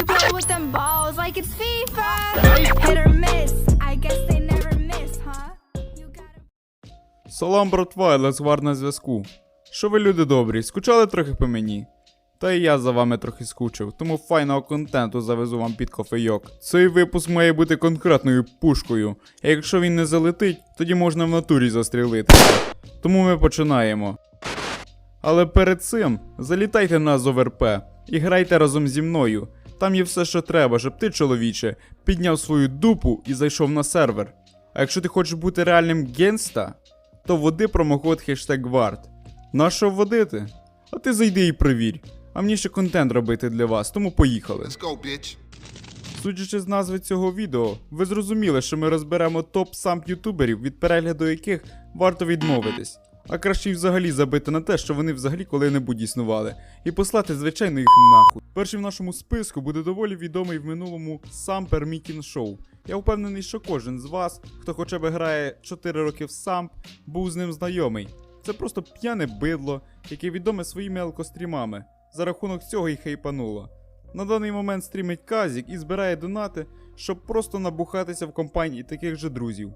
you play with them balls like it's FIFA. Hit or miss, I guess they never miss, huh? You gotta. Салам, братва, Лесгвар на зв'язку. Що ви люди добрі, скучали трохи по мені? Та і я за вами трохи скучив, тому файного контенту завезу вам під кофейок. Цей випуск має бути конкретною пушкою, а якщо він не залетить, тоді можна в натурі застрілити. Тому ми починаємо. Але перед цим залітайте на ЗОВРП і грайте разом зі мною. Там є все, що треба, щоб ти, чоловіче, підняв свою дупу і зайшов на сервер. А якщо ти хочеш бути реальним генста, то вводи промокод хештег варт. Нащо вводити? А ти зайди і провір. А мені ще контент робити для вас, тому поїхали. Let's go, bitch. Судячи з назви цього відео, ви зрозуміли, що ми розберемо топ самп ютуберів, від перегляду яких варто відмовитись. А краще й взагалі забити на те, що вони взагалі коли-небудь існували, і послати звичайно їх нахуй. Перший в нашому списку буде доволі відомий в минулому сампер Мікін Шоу. Я впевнений, що кожен з вас, хто хоча б грає 4 роки в самп, був з ним знайомий. Це просто п'яне бидло, яке відоме своїми алкострімами. За рахунок цього й хейпануло. На даний момент стрімить Казік і збирає донати, щоб просто набухатися в компанії таких же друзів.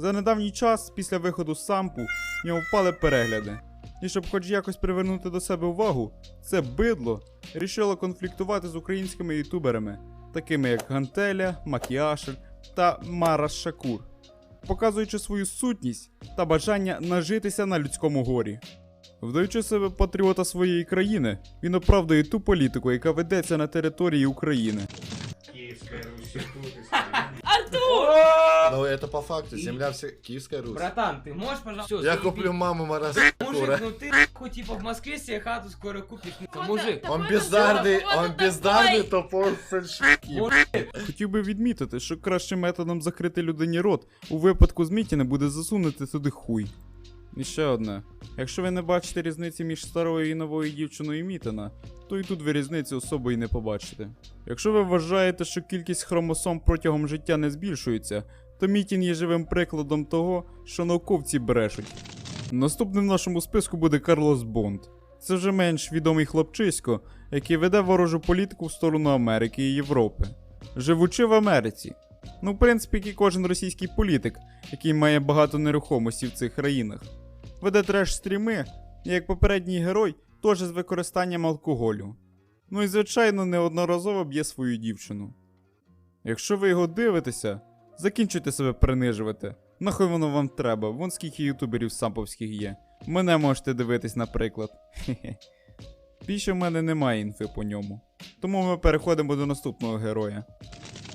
За недавній час, після виходу сампу, в нього впали перегляди. І щоб хоч якось привернути до себе увагу, це бидло рішило конфліктувати з українськими ютуберами, такими як Гантеля, Макіашель та Марас Шакур, показуючи свою сутність та бажання нажитися на людському горі. Вдаючи себе патріота своєї країни, він оправдує ту політику, яка ведеться на території України. это по факту. Земля вся Киевская Русь. Братан, ты можешь, пожалуйста... Я Всё, куплю заебись. маму Мараса Мужик, Шакура. ну ты хоть типа в Москве себе хату скоро купишь. Ну, мужик, Он бездарный, он бездарный топор фальшивки. Хотів би відмітити, що кращим методом закрити людині рот у випадку з Мітіна буде засунути туди хуй. І ще одне. Якщо ви не бачите різниці між старою і новою дівчиною Мітина, то і тут ви різниці особо і не побачите. Якщо ви вважаєте, що кількість хромосом протягом життя не збільшується, то Мітін є живим прикладом того, що науковці брешуть. Наступним в нашому списку буде Карлос Бонд. Це вже менш відомий хлопчисько, який веде ворожу політику в сторону Америки і Європи. Живучи в Америці. Ну, в принципі, як і кожен російський політик, який має багато нерухомості в цих країнах. Веде треш стріми, як попередній герой, теж з використанням алкоголю. Ну і звичайно, неодноразово б'є свою дівчину. Якщо ви його дивитеся, закінчуйте себе принижувати. Нахуй воно вам треба, вон скільки ютуберів самповських є. Мене можете дивитись, наприклад. Хе-хе. Більше в мене немає інфи по ньому. Тому ми переходимо до наступного героя.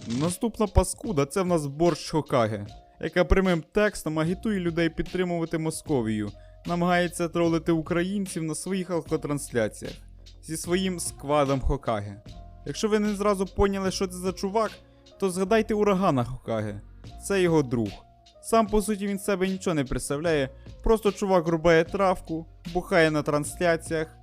Наступна паскуда це в нас борщ Хокаге, яка прямим текстом агітує людей підтримувати Московію, намагається тролити українців на своїх алкотрансляціях зі своїм сквадом Хокаге. Якщо ви не зразу поняли, що це за чувак, то згадайте урагана Хокаге. Це його друг. Сам по суті він себе нічого не представляє, просто чувак рубає травку, бухає на трансляціях.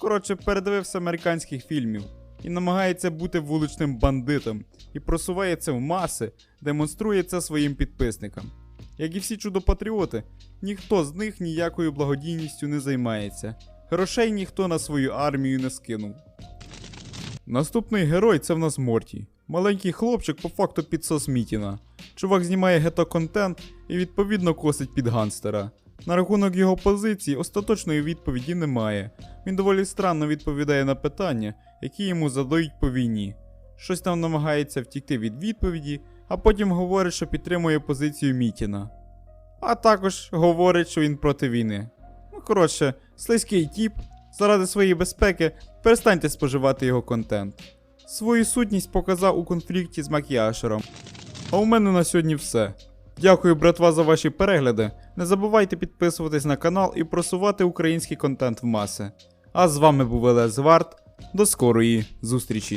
Коротше, передивився американських фільмів і намагається бути вуличним бандитом і просуває це в маси, демонструє це своїм підписникам. Як і всі чудопатріоти, ніхто з них ніякою благодійністю не займається. Грошей ніхто на свою армію не скинув. Наступний герой це в нас Морті. Маленький хлопчик по факту підсос Мітіна. Чувак знімає гето-контент і відповідно косить під ганстера. На рахунок його позиції остаточної відповіді немає. Він доволі странно відповідає на питання, які йому задають по війні. Щось там намагається втікти від відповіді, а потім говорить, що підтримує позицію Мітіна. А також говорить, що він проти війни. Ну, коротше, слизький тіп, заради своєї безпеки перестаньте споживати його контент. Свою сутність показав у конфлікті з макіяшером. А у мене на сьогодні все. Дякую, братва, за ваші перегляди. Не забувайте підписуватись на канал і просувати український контент в маси. А з вами був Елес Варт. До скорої зустрічі!